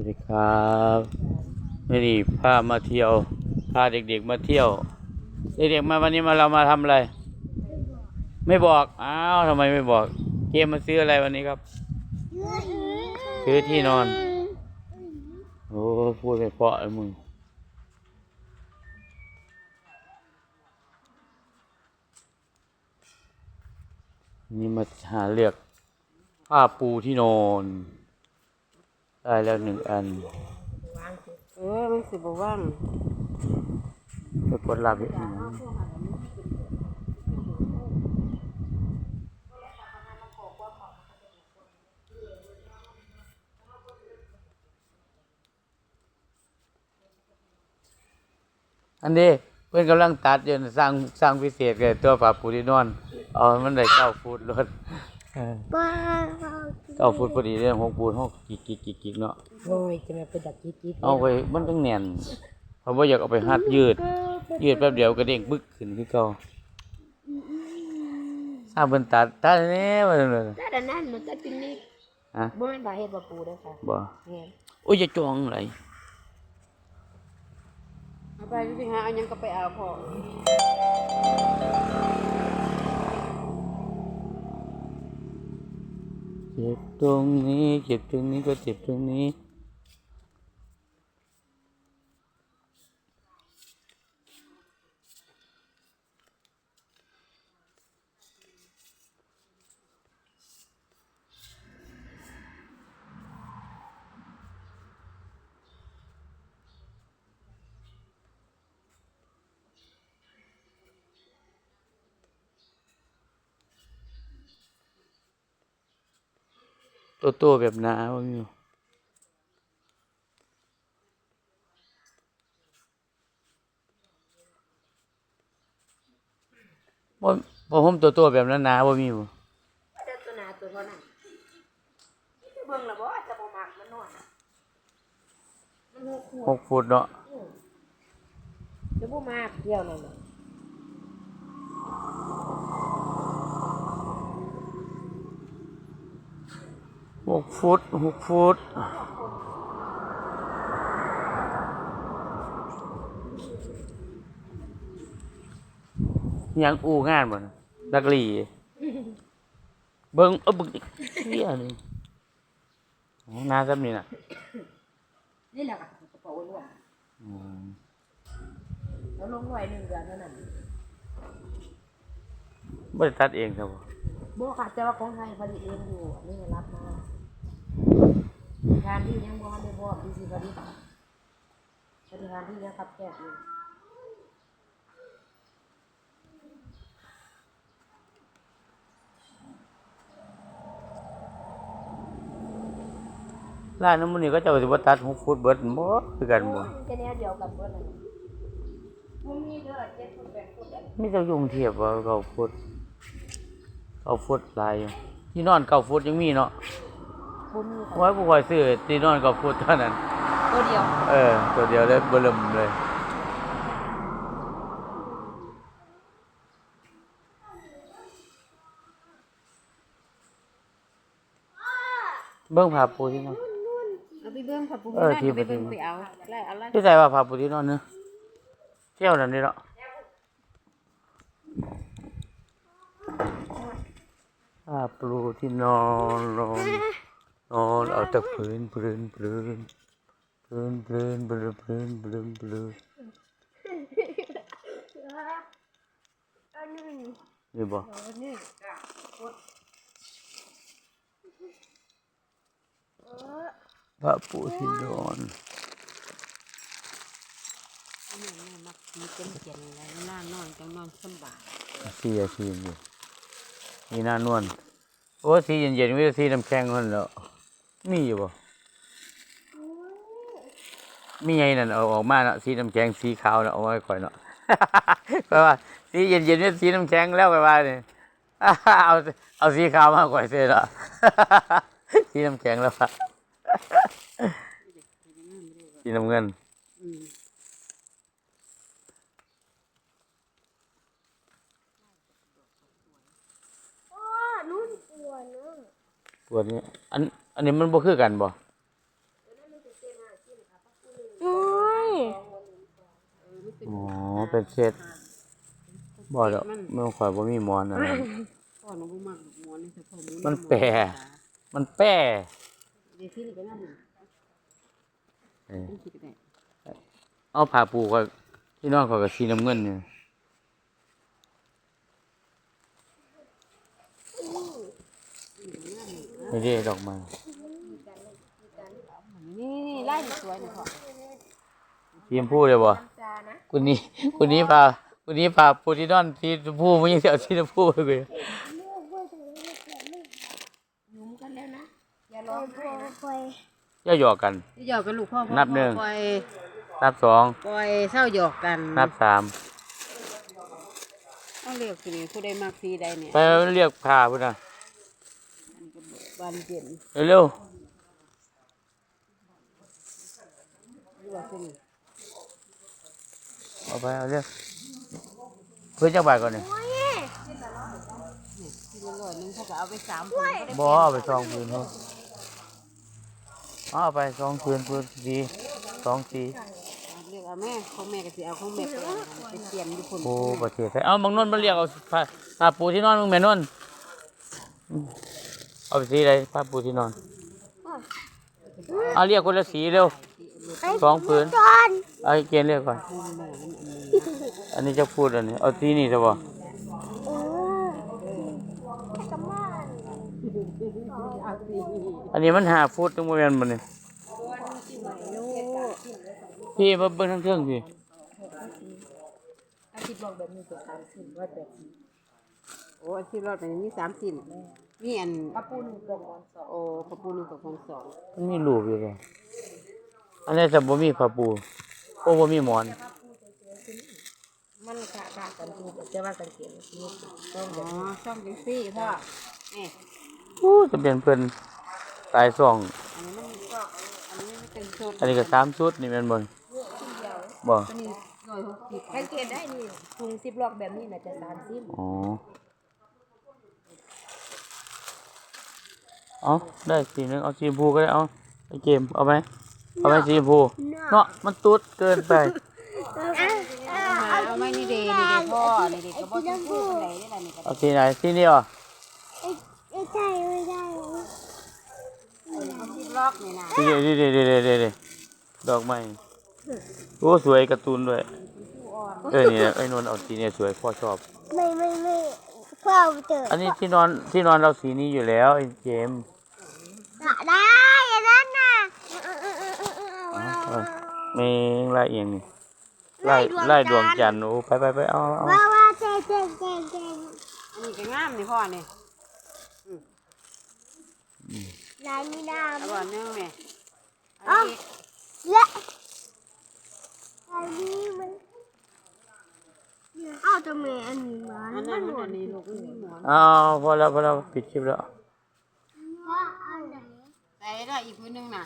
วัสดีครับไม่ดีพามาเที่ยวพาเด็กๆมาเที่ยวเด็กๆมาวันนี้มาเรามาทำอะไร ไม่บอกอ้าวทำไมไม่บอก เกมมาซื้ออะไรวันนี้ครับ ซื้อที่นอน โอ้พูดไปเพราะเลยมึงนี่มาหาเลือกผ้าปูที่นอน ได้แล้วหนึ่งอัน เออมันสิบว่างไปกดรับอีกอันหนึ่งอันนี้เพื่อนกำลังตัดอยู่น่ะสร้างสร้างพิเศษเลยตัวผ้าปูที่นอน เอาให้มันได้เก้าฟุตรถ เออป้าเก้าฟุตพอดีเลยหกฟุตหกกิกกิกกิกกิกเนาะโอ้ยจะมาเป็นดักจิ๊ดจิ๊ดเอาไปมันต้องแน่นเพราะว่าอยากเอาไปหัดยืด ยืดแป๊บเดียวก็เด้งบึกขึ้นคือเก่าทราบเพิ่นตัดตัดแน่ว่าซั่นเลยแต่ดันนั้นมันจะกินนี่ฮะบ่แม่นปลาเห็ดปลาปูเด้อค่ะบ่แม่นโอ้ยอย่าจองไหลเอาไปสิหาเอาหยังก็ไปเอาพอ เจ็บตรงนี้ เจ็บตรงนี้ก็เจ็บตรงนี้ ตัวตัวแบบหนาบ่มีบ่บ่ผมตัวตัวแบบนั้นหนาบ่มีบ่เด้อตัวหนาตัวเท่านั้นนี่เบิ่งและบ่จะบ่มักมันนอนมันหกหัวหกฟุตเนาะจะบ่มากเดียวนั่นน่ะ หกฟุตหกฟุตยังอู่งานบ่นะดักหลีเบิ่งเอ้อเบิ่งอีกเหี้ยนี่โอ้หน้าซ้ำนี่น่ะนี่แหละค่ะกระเป๋าล้วนอืมแล้วลงไว้หนึ่งเดือนเท่านั้นบ่ได้ตัดเองครับบ่บ่ค่ะแต่ว่าของไทยผลิตเองอยู่อันนี่รับมา การที่ยังบ่ทันได้บอกที่สิผลิตบริการที่ยังขับแคบอยู่ร้านนั้นมื้อนี้ก็เจ้าสิบ่ตัดหกฟุตเบิดบ่คือกันบ่จะแนวเดียวกันเบิดเลยบ่มีเด้อเจ็ดฟุตแปดฟุตอันมีเจ้ายุ่งเทียบว่าเก้าฟุตเก้าฟุตหลายอยู่ที่นอนเก้าฟุตยังมีเนาะ บ่มีค่ะไว้ผู้คอยซื้อที่นอนเก้าฟุตเท่านั้น ตัวเดียวเออ ตัวเดียวเลยเบิ่มเลย เบิ่งผ้าปูที่นอน เอาไปเบิ่งค่ะปุ๊บเออที่ ไปเบิ่งไปไปเอาไล่เอาไล่ที่ใส่ว่าผ้าปูที่นอนเนอะเที่ยวนั่นนี่เนาะผ้าปูที่นอนน อนนอนเอาแต่พื้นพื้นพื้นพื้นพื้นพื้นพื้นพื้นพื้นนี่บ่นี่ผ้าปูที่นอนอันนี้แม่มักสีเป็นเขียนแล้วหน้านอนจังนอนสำบายสีอาชีพอยู่มีหน้านวลโอ้สีเย็นๆไม่ใช่สีน้ำแข็งคนแล้ว มีอยู่บ่มีไงนั่นเอาออกมาเนาะสีน้ำแข็งสีขาวเนาะเอาไว้ก่อนเนาะแปลว่าสีเย็นๆไม่ใช่สีน้ำแข็งแล้วไปว่าเนี่ยเอาเอาสีขาวมาก่อนเสียเนาะสีน้ำแข็งแล้วปะสีน้ำเงินอืมพ่อนุ่นกลัวเนอะปวดนี้อัน อันนี้มันบ่คือกันบ่อ๋อเป็นเซตบ่ดอกมันข่อยบ่มีหมอนอัพราหมีมอนอะไรมันแปรมันแปรเอาผ้าปูก็พี่น้องเขากับสีน้ำเงินเนี่ยนี่ดอกไม้ นี่นี่ไล่สวยนี่พ่อสีชมพูเลยบ่จานะคุณนี้คุณนี้พาคุณนี้พาปูที่นอนสีชมพูไม่ใช่เอาสีชมพูเลยยุ่มกันแล้วนะ อย่าร้องไห้นะอย่าหยอกกัน ที่หยอกกันลูกพ่อพ่อนับหนึ่ง ปล่อยนับสองปล่อยเศร้าหยอกกันนับสามต้องเรียกสิผู้ใดมักสีใดเนี่ยไปเรียกพาพุ่นนะบานเย็นเร็วหรือว่าสิๆ เอาไปเอาเร็วเพื่อนจังบาทก่อนเนี่ยที่ละร้อยหนึงเขาก็เอาไปสามผืนบ่เอาไปสองพื้นเขาเอาไปสองพื้นพื้นสีสองสีเรียกเอาแม่ของแม่ก็สิเอาของแม่ไปเอาไปเปลี่ยนอยู่คนปูประเทศไทยเอาบางนนท์มาเรียกเอาผ้าผ้าปูที่นอนมึงแม่นนท์อืมเอาไปสีอะไรผ้าปูที่นอนเอาเรียกคนละสีเร็ว สองพื้นจอนเอาให้เกณฑ์เรียกก่อน อันนี้จะพูดอันนี้ เอาสีนี่จะบ่เออกำมันอันนี้มันหาฟุตตรงบริเวณมันนี่พี่มาเบิ่งทั้งเครื่องพี่อาทิตย์บอกแบบนี้ก็สามสิบร้อยแปดสิบโอ้อาทิตย์รอดไปมีสามสิบมีอันกระปูหนึ่งกับของสองโอ้กระปูหนึ่งกับของสองมันมีรูปอยู่เลย อันนี้จะบ่มีผ้าปูโอ้บ่มีหมอน มันขาขาดกันถูกจะว่ากันเขียนนี่ต้องอ๋อช่องจังซี่พ่อนี่อู้จะเป็นเพิ่นตายสอง อันนี้มันก็อันนี้มันเป็นชุดอันนี้ก็สามชุดนี่แม่นบ่นบ่อันนี้ร้อยหกสิบสังเกตได้นี่ถุงซิปล็อกแบบนี้น่าจะสามสิบอ๋อเอาได้สีหนึงเอาสีชมพูก็ได้เอาไอเกมเอาไหม เอาไหมสีชมพูเนาะมันตุ๊ดเกินไปเอาไม่นี่เดนี่เดพ่อนี่เดก็บอกจะพูดอะไรได้ล่ะนี่ก็เอาสีไหนสีนี้เหรอไม่ใช่ไม่ใช่ซิปล็อกนี่นะสีเดี๋ยวเดี๋ยวเดี๋ยวเดี๋ยวเดี๋ยวเดี๋ยวดอกไม้โอ้สวยการ์ตูนด้วยเออนี่นะไอ้นนท์เอาสีนี้สวยพ่อชอบ ไม่ไม่ไม่พ่อเจออันนี้ที่นอนที่นอนเราสีนี้อยู่แล้วไอ้เจมส์ได้อย่างนั้นน่ะ เอา เอาไม่ไล่เอียงนี่ไล่ไล่ดวงจันทร์โอ้ไปไปไปเอาเอาว่าว่าเจ๊เจ๊เจ๊เจ๊อันนี้ก็งามนี่พ่อนี่ลายมีน้เอาบ่นึงแม่ำอัอ๋อนนี้และอันนี้มันเอาทำไมอันนี้มาอันนั้นอันนี้ลูกนี่หมอนเอาพอแล้วพอแล้วปิดคลิปแล้วว่าอันไหนใส่ได้อีกพื้นนึงน่ะ